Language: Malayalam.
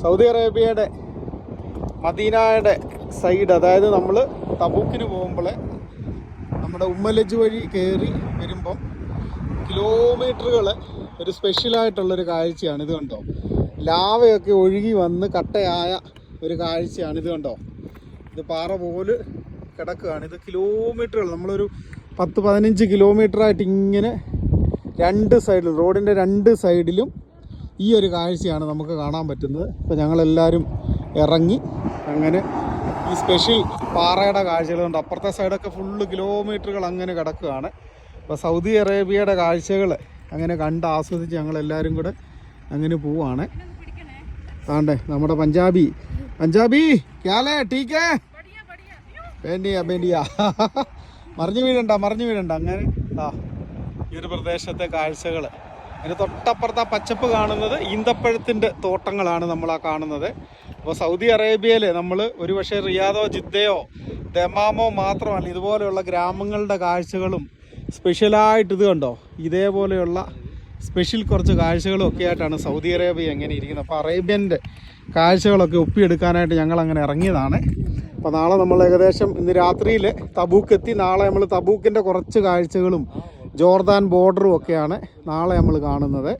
സൗദി അറേബ്യയുടെ മദീനയുടെ സൈഡ് അതായത് നമ്മൾ തബൂക്കിന് പോകുമ്പോൾ നമ്മുടെ ഉമ്മലജ് വഴി കയറി വരുമ്പം കിലോമീറ്ററുകൾ ഒരു സ്പെഷ്യലായിട്ടുള്ളൊരു കാഴ്ചയാണ് ഇത് കണ്ടോ? ലാവയൊക്കെ ഒഴുകി വന്ന് കട്ടയായ ഒരു കാഴ്ചയാണ് ഇത് കണ്ടോ? ഇത് പാറ പോലെ കിടക്കുകയാണ്. ഇത് കിലോമീറ്ററുകൾ നമ്മളൊരു പത്ത് പതിനഞ്ച് കിലോമീറ്ററായിട്ട് ഇങ്ങനെ രണ്ട് സൈഡിൽ റോഡിന്റെ രണ്ട് സൈഡിലും ഈ ഒരു കാഴ്ചയാണ് നമുക്ക് കാണാൻ പറ്റുന്നത്. ഇപ്പോൾ ഞങ്ങളെല്ലാവരും ഇറങ്ങി അങ്ങനെ ഈ സ്പെഷ്യൽ പാറയുടെ കാഴ്ചകളുണ്ട് അപ്പുറത്തെ സൈഡൊക്കെ ഫുള്ള് കിലോമീറ്ററുകൾ അങ്ങനെ കിടക്കുകയാണ്. അപ്പോൾ സൗദി അറേബ്യയുടെ കാഴ്ചകൾ അങ്ങനെ കണ്ട് ആസ്വദിച്ച് ഞങ്ങളെല്ലാവരും കൂടെ അങ്ങനെ പോവാണ്. താണ്ടേ നമ്മുടെ പഞ്ചാബി. പഞ്ചാബി ക്യാലേ ടീക്കേ? വേണ്ടിയ വേണ്ടിയ മറിഞ്ഞു വീഴണ്ട മറിഞ്ഞു വീഴണ്ട. അങ്ങനെ ആ ഈ ഒരു പ്രദേശത്തെ കാഴ്ചകൾ അതിന് തൊട്ടപ്പുറത്ത് ആ പച്ചപ്പ് കാണുന്നത് ഈന്തപ്പഴത്തിന്റെ തോട്ടങ്ങളാണ് നമ്മൾ ആ കാണുന്നത്. അപ്പോൾ സൗദി അറേബ്യയിൽ നമ്മൾ ഒരുപക്ഷെ റിയാദോ ജിദ്ദയോ ദമാമോ മാത്രമല്ല ഇതുപോലെയുള്ള ഗ്രാമങ്ങളുടെ കാഴ്ചകളും സ്പെഷ്യലായിട്ട് ഇത് കണ്ടോ? ഇതേപോലെയുള്ള സ്പെഷ്യൽ കുറച്ച് കാഴ്ചകളും ഒക്കെ ആയിട്ടാണ് സൗദി അറേബ്യ എങ്ങനെ ഇരിക്കുന്നത്. അപ്പോൾ അറേബ്യന്റെ കാഴ്ചകളൊക്കെ ഒപ്പിയെടുക്കാനായിട്ട് ഞങ്ങൾ അങ്ങനെ ഇറങ്ങിയതാണ്. അപ്പോൾ നാളെ നമ്മൾ ഏകദേശം ഇന്ന് രാത്രിയിൽ തബൂക്ക് എത്തി നാളെ നമ്മൾ തബൂക്കിന്റെ കുറച്ച് കാഴ്ചകളും ജോർദാൻ ബോർഡറും ഒക്കെയാണ് നാളെ നമ്മൾ കാണുന്നത്.